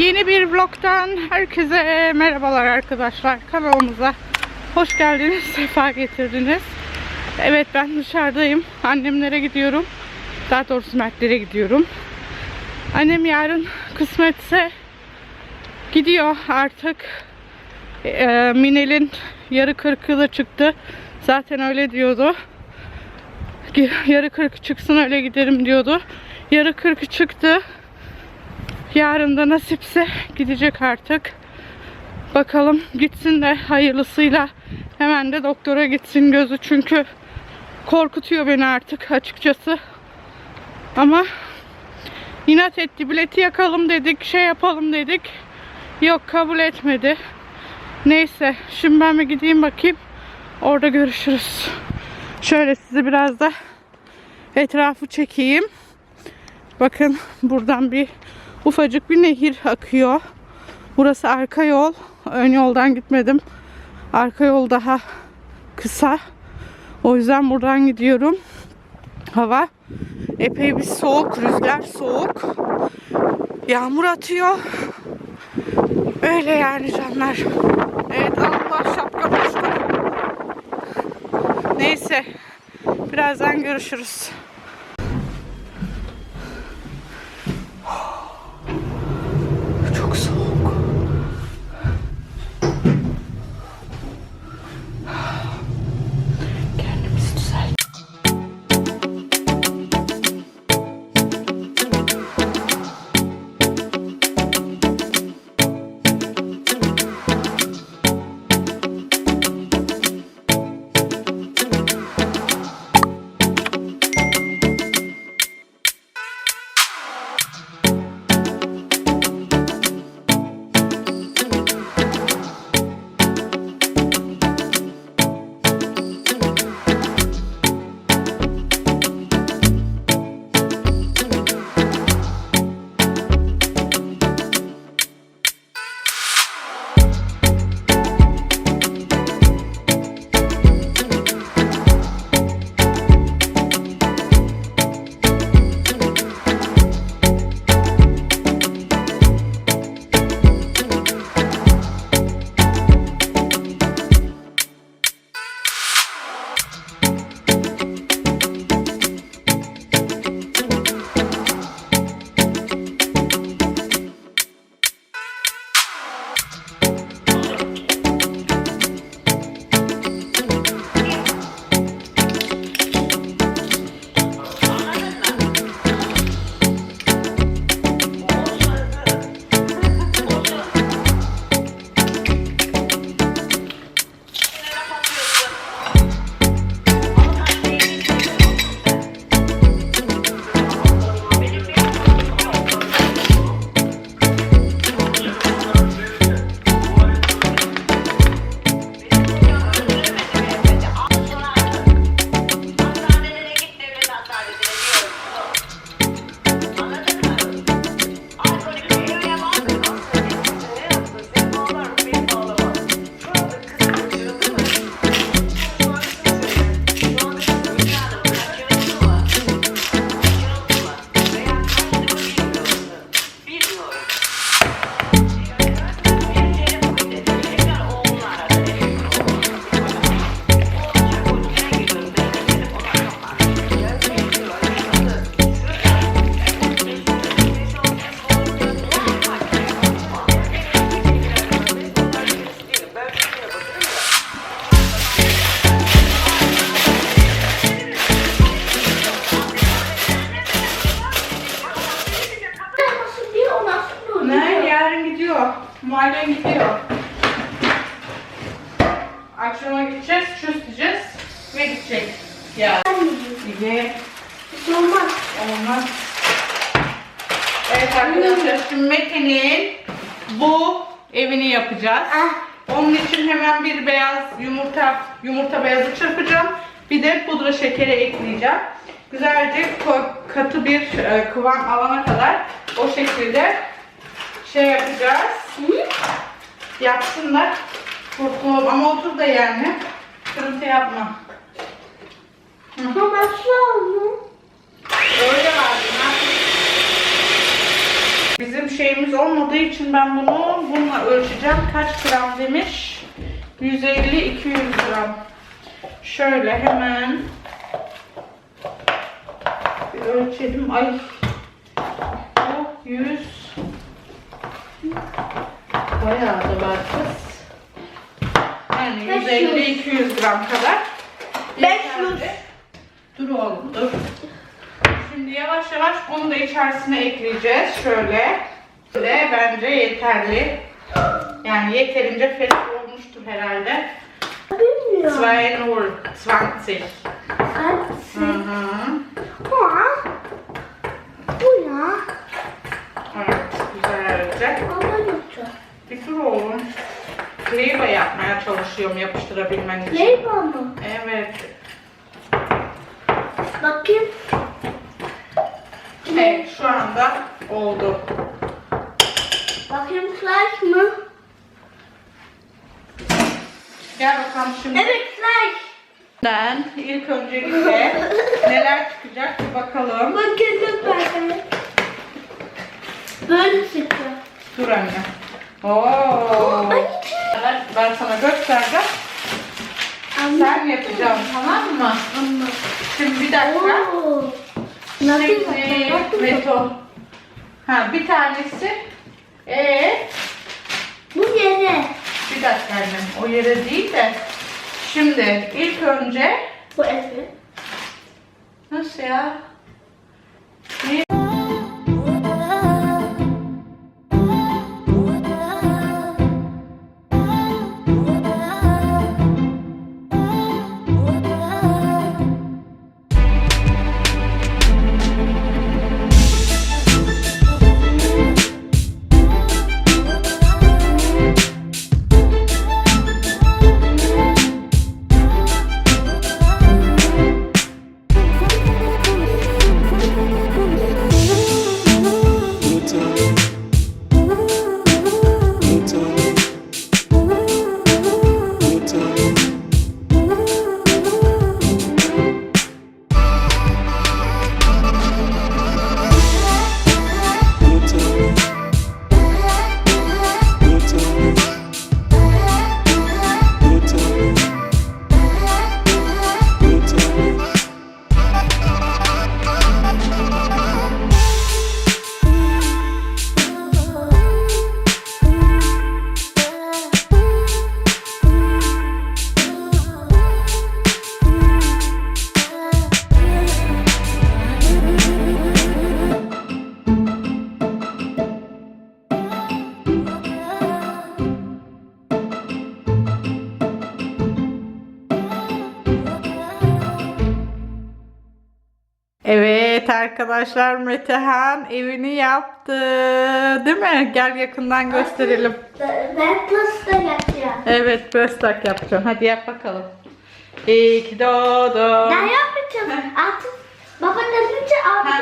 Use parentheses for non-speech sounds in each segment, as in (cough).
Yeni bir vlogtan herkese merhabalar arkadaşlar. Kanalımıza hoş geldiniz, sefa getirdiniz. Evet ben dışarıdayım. Annemlere gidiyorum. Daha doğrusu Mertlere gidiyorum. Annem yarın kısmetse gidiyor artık. Ee, Minel'in yarı kırkı da çıktı. Zaten öyle diyordu. Yarı kırkı çıksın öyle giderim diyordu. Yarı kırkı çıktı. Yarın da nasipse gidecek artık. Bakalım gitsin de hayırlısıyla hemen de doktora gitsin gözü çünkü korkutuyor beni artık açıkçası. Ama inat etti bileti yakalım dedik şey yapalım dedik. Yok kabul etmedi. Neyse şimdi ben bir gideyim bakayım. Orada görüşürüz. Şöyle sizi biraz da etrafı çekeyim. Bakın buradan bir ufacık bir nehir akıyor. Burası arka yol. Ön yoldan gitmedim. Arka yol daha kısa. O yüzden buradan gidiyorum. Hava epey bir soğuk, rüzgar soğuk. Yağmur atıyor. Öyle yani canlar. Evet Allah şapka düştü. Neyse. Birazdan görüşürüz. Muayene gidiyor. Akşama gideceğiz, çözeceğiz ve gidecek. Ya. Gide. Olmaz. Olmaz. Evet arkadaşlar şimdi Mete'nin bu evini yapacağız. Onun için hemen bir beyaz yumurta yumurta beyazı çırpacağım. Bir de pudra şekeri ekleyeceğim. Güzelce katı bir e, kıvam alana kadar o şekilde şey yapacağız. Yapsınlar. Kurtulalım ama otur da yani. Kırıntı yapma. Ama nasıl oldu? Öyle vardı. bizim şeyimiz olmadığı için ben bunu bununla ölçeceğim. Kaç gram demiş? 150-200 gram. Şöyle hemen bir ölçelim. Ay. Bu 100 Bayağı da var kız. Yani 150-200 gram kadar. 500. Yeterli. Dur oğlum dur. Şimdi yavaş yavaş bunu da içerisine ekleyeceğiz. Şöyle. Böyle bence yeterli. Yani yeterince fes olmuştur herhalde. Bilmiyorum. 220. Hı Kaç? hı. Ama bu ya. Güzelce. Ama yoktu. Bir dur oğlum. Kleyba yapmaya çalışıyorum yapıştırabilmen için. Leyba mı? Evet. Bakayım. Evet, şu anda oldu. Bakayım slash mı? Gel bakalım şimdi. Evet slash. Ben ilk öncelikle neler çıkacak bir bakalım. Bakalım ben. Böyle çıktı. Dur anne. Oo. Ben sana göstereceğim. Sen yapacaksın tamam mı? Şimdi bir dakika. Oo. Şimdi yapacağım? meto. Ha bir tanesi. Ee, Bu yere. bir dakika annem. O yere değil de. Şimdi ilk önce Bu evi. nasıl ya? Evet arkadaşlar Metehan evini yaptı. Değil mi? Gel yakından gösterelim. Ben pasta yapacağım. Evet böstak yapacağım. Hadi yap bakalım. İyi ki doğdun. Ben yapmayacağım. Artık baba yazınca, abi ha.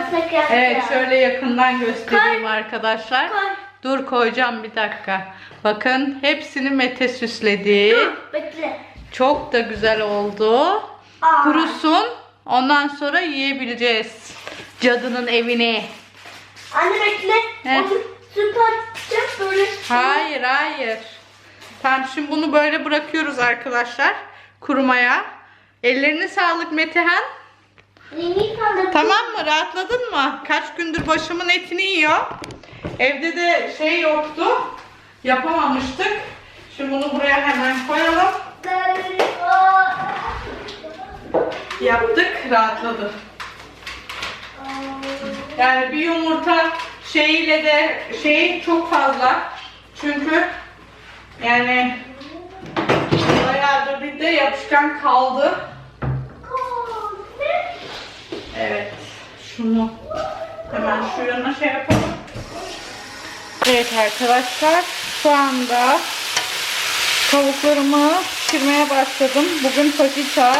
pasta yapacağım. Evet şöyle yakından göstereyim Koy. arkadaşlar. Koy. Dur koyacağım bir dakika. Bakın hepsini Mete süsledi. Dur, bekle. Çok da güzel oldu. Aa. Kurusun. Ondan sonra yiyebileceğiz. Cadının evini. Anne bekle. Onu süt atacak böyle. Hayır hayır. Tamam şimdi bunu böyle bırakıyoruz arkadaşlar. Kurumaya. Ellerine sağlık Metehan. Tamam mı? Rahatladın mı? Kaç gündür başımın etini yiyor. Evde de şey yoktu. Yapamamıştık. Şimdi bunu buraya hemen koyalım. Yaptık. Rahatladı. Yani bir yumurta şeyiyle de şey çok fazla. Çünkü yani bayağıdır bir de yapışkan kaldı. Evet. Şunu hemen şu yana şey yapalım. Evet arkadaşlar şu anda tavuklarımı pişirmeye başladım. Bugün fajita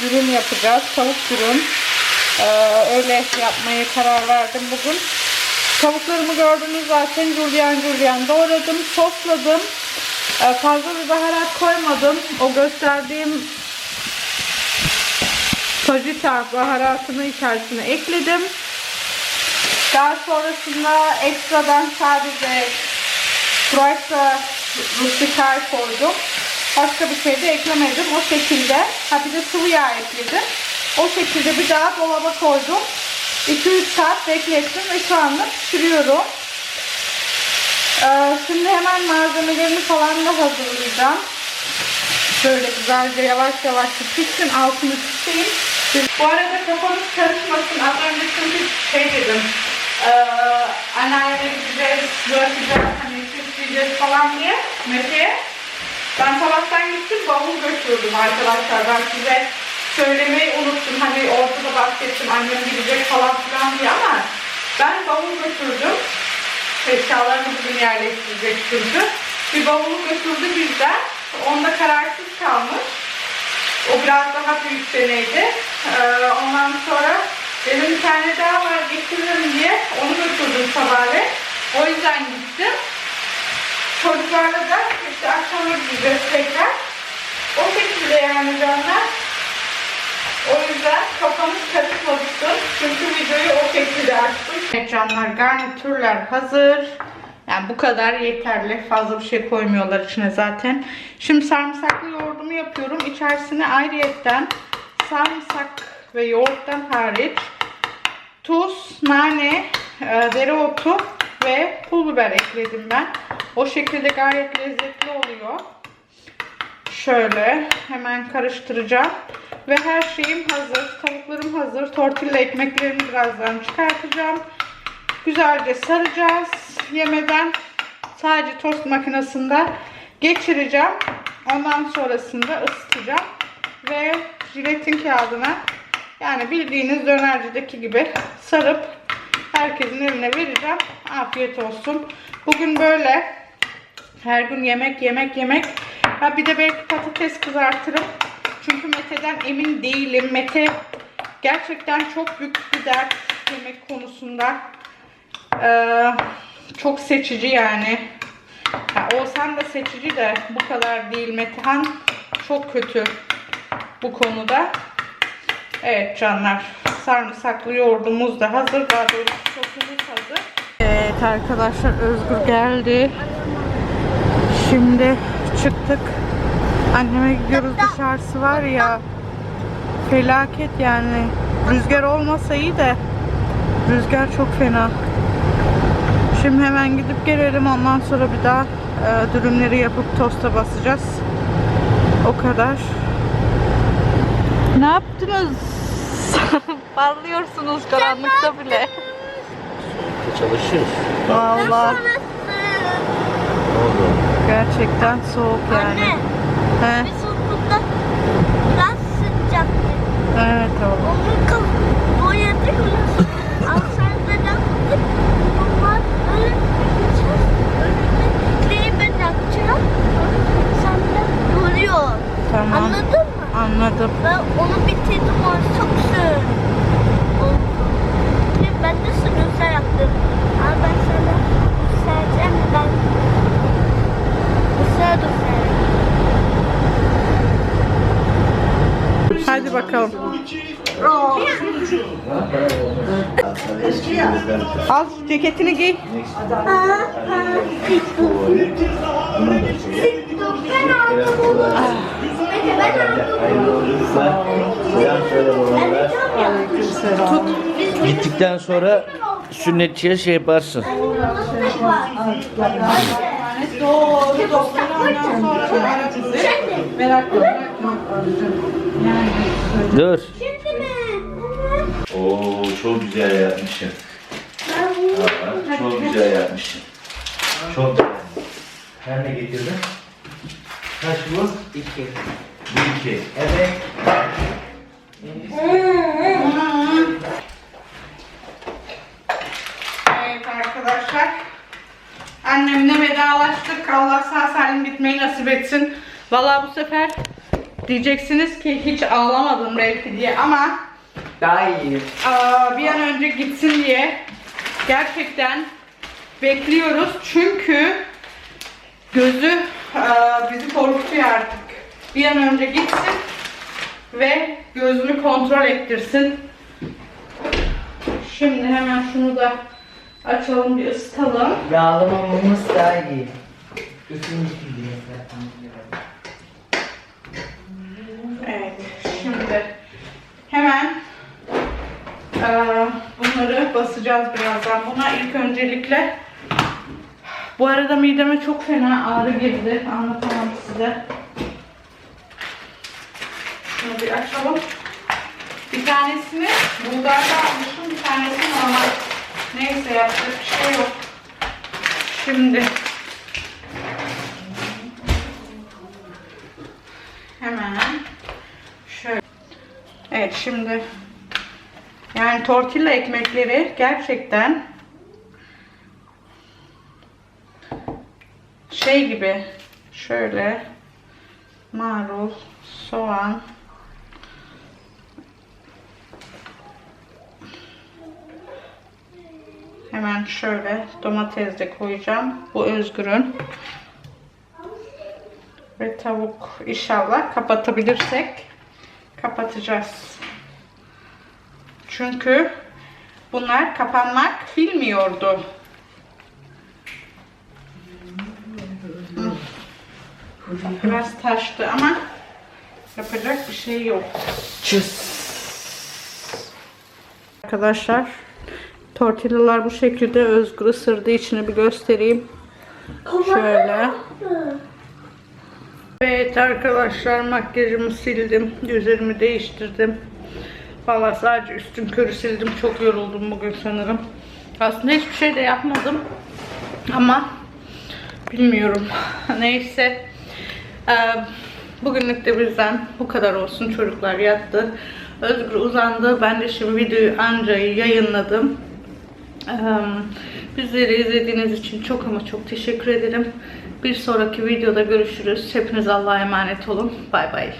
dürüm yapacağız. Tavuk dürüm. Ee, öyle yapmaya karar verdim bugün. Tavuklarımı gördünüz zaten julyan julyan doğradım, sosladım. Ee, fazla bir baharat koymadım. O gösterdiğim fajita baharatını içerisine ekledim. Daha sonrasında ekstradan sadece Croatia rustikal koydum. Başka bir şey de eklemedim. O şekilde. Ha bir de sıvı yağ ekledim. O şekilde bir daha dolaba koydum. 2-3 saat beklettim ve şu anda pişiriyorum. Ee, şimdi hemen malzemelerini falan da hazırlayacağım. Şöyle güzelce yavaş yavaş pişsin. Altını tutayım. Bu arada kafanız karışmasın. Az önce çünkü şey dedim. Ee, anneanneme gideceğiz, bırakacağız, hani süsleyeceğiz falan diye Mete'ye. Ben sabahtan gittim bavul götürdüm arkadaşlar. Ben size söylemeyi unuttum. Hani ortada bahsettim annem gidecek falan filan diye ama ben bavul götürdüm. Eşyalarını bugün yerleştirecek çünkü. Bir bavulu götürdü bizden. Onda kararsız kalmış. O biraz daha büyük deneydi. Ee, ondan sonra benim bir tane daha var getiririm diye onu götürdüm sabahleyin. O yüzden gittim. Çocuklarla da işte akşama gideceğiz tekrar. O şekilde yani canlar. O yüzden kafamız karışmasın. Çünkü videoyu o şekilde açtım. Evet canlar garnitürler hazır. Yani bu kadar yeterli. Fazla bir şey koymuyorlar içine zaten. Şimdi sarımsaklı yoğurdumu yapıyorum. İçerisine ayrıyetten sarımsak ve yoğurttan hariç tuz, nane, e, dereotu ve pul biber ekledim ben. O şekilde gayet lezzetli oluyor. Şöyle hemen karıştıracağım. Ve her şeyim hazır. Tavuklarım hazır. Tortilla ekmeklerimi birazdan çıkartacağım. Güzelce saracağız. Yemeden sadece tost makinesinde geçireceğim. Ondan sonrasında ısıtacağım. Ve jiletin kağıdına yani bildiğiniz dönercideki gibi sarıp herkesin eline vereceğim. Afiyet olsun. Bugün böyle her gün yemek yemek yemek. Ha bir de belki patates kızartırım. Çünkü Mete'den emin değilim. Mete gerçekten çok büyük bir dert yemek konusunda. Ee, çok seçici yani. Ha, Oğuzhan da seçici de bu kadar değil. Metehan çok kötü bu konuda. Evet canlar. Sarımsaklı yoğurdumuz da hazır. Daha doğrusu sosumuz. Arkadaşlar Özgür geldi. Şimdi çıktık. Anneme gidiyoruz dışarısı var ya. Felaket yani. Rüzgar olmasa iyi de. Rüzgar çok fena. Şimdi hemen gidip gelelim. Ondan sonra bir daha e, dürümleri yapıp tosta basacağız. O kadar. Ne yaptınız? (laughs) Parlıyorsunuz karanlıkta bile. Çalışıyoruz. Vallahi gerçekten soğuk yani. Anne. He, Biz okulda biraz sıcaktı. evet oğlum. Onun kafası boyadık mı? Alsaydı yaptık. Ama öyle yapacağız. Öyle ben yapacağım. Sen de duruyor. Tamam. Anladın mı? Anladım. Ben onu bitirdim. O çok oldu. Şimdi Ben de sınıfta yaptım. Ama ben sana göstereceğim. Ben Güzel göstereyim. Hadi bakalım. Al ceketini giy. Ben Gittikten sonra sünnetçiye şey yaparsın. Doğru ondan sonra. Dur. Şimdi mi? Oo çok güzel yapmışsın. Aa, çok güzel yapmışsın. Çok güzel. Sen ne getirdin? Kaç bu? İki. Bu iki. Evet. Evet arkadaşlar. Annemle vedalaştık. Allah sağ salim gitmeyi nasip etsin. Vallahi bu sefer diyeceksiniz ki hiç ağlamadım belki diye ama Daha iyi. aa, bir an önce gitsin diye gerçekten bekliyoruz. Çünkü gözü aa, bizi korkutuyor artık. Bir an önce gitsin ve gözünü kontrol ettirsin. Şimdi hemen şunu da Açalım bir ısıtalım. Yağlamamamız daha iyi. İkinci zaten. Evet, şimdi hemen eee, bunları basacağız birazdan. Buna ilk öncelikle bu arada mideme çok fena ağrı girdi. Anlatamam size. Şunu bir açalım. Bir tanesini bulgarda almıştım, bir tanesi normal. Neyse yapacak bir şey yok. Şimdi hemen şöyle. Evet şimdi yani tortilla ekmekleri gerçekten şey gibi şöyle marul, soğan hemen şöyle domates de koyacağım. Bu özgürün. Ve tavuk inşallah kapatabilirsek kapatacağız. Çünkü bunlar kapanmak bilmiyordu. Biraz taştı ama yapacak bir şey yok. Arkadaşlar tortillalar bu şekilde özgür ısırdığı içini bir göstereyim. Şöyle. Evet arkadaşlar makyajımı sildim. Üzerimi değiştirdim. Valla sadece üstüm körü sildim. Çok yoruldum bugün sanırım. Aslında hiçbir şey de yapmadım. Ama bilmiyorum. (laughs) Neyse. Ee, bugünlük de bizden bu kadar olsun. Çocuklar yattı. Özgür uzandı. Ben de şimdi videoyu anca yayınladım. Ee, Bizleri izlediğiniz için çok ama çok teşekkür ederim. Bir sonraki videoda görüşürüz. Hepiniz Allah'a emanet olun. Bay bay.